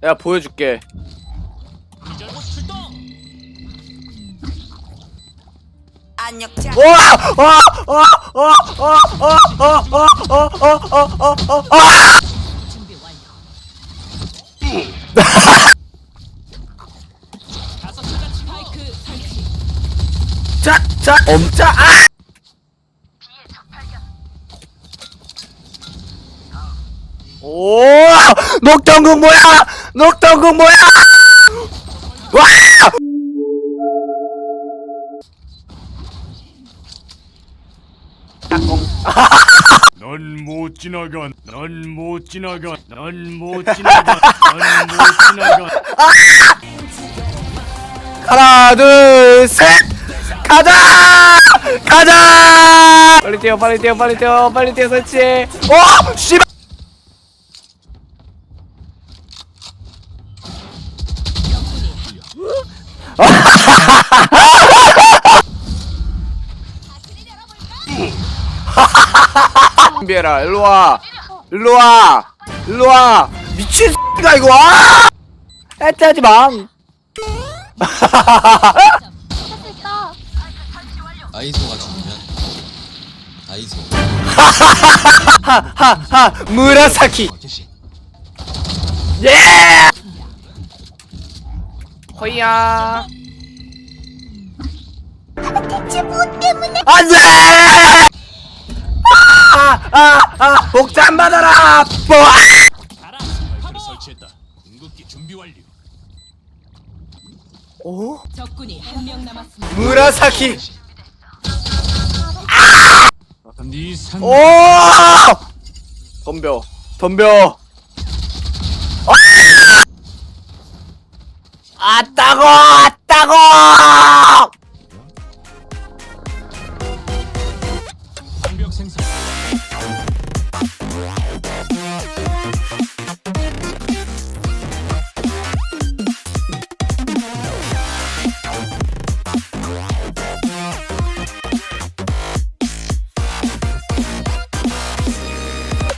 내가 보여줄게. 짝짝 엄짜 아! 오! 녹정국 뭐야! 녹턴국 뭐야! 와! 넌못 지나가. 넌 못 지나가. 넌 못 지나가. 넌 못 지나가. 하나, 둘, 셋! 가자! 가자! 빨리 뛰어, 빨리 뛰어, 빨리 뛰어, 빨리 뛰어, 설치해. 어! 씨발! 준비해라, 일로와. 일로와. 일로와. 미친 X가 이거, 아! 해태하지 마. 아이소가 죽으면 아이소 하하하 무라사키 예 호이야 안돼 아아아 복장 받아라 뽀 가라. 스파이크를 설치했다. 궁극기 준비 완료. 오 적군이 한 명 남았습니다. 무라사키 네 상. 오 덤벼 덤벼 아! 아따고 아따고 방벽 생산.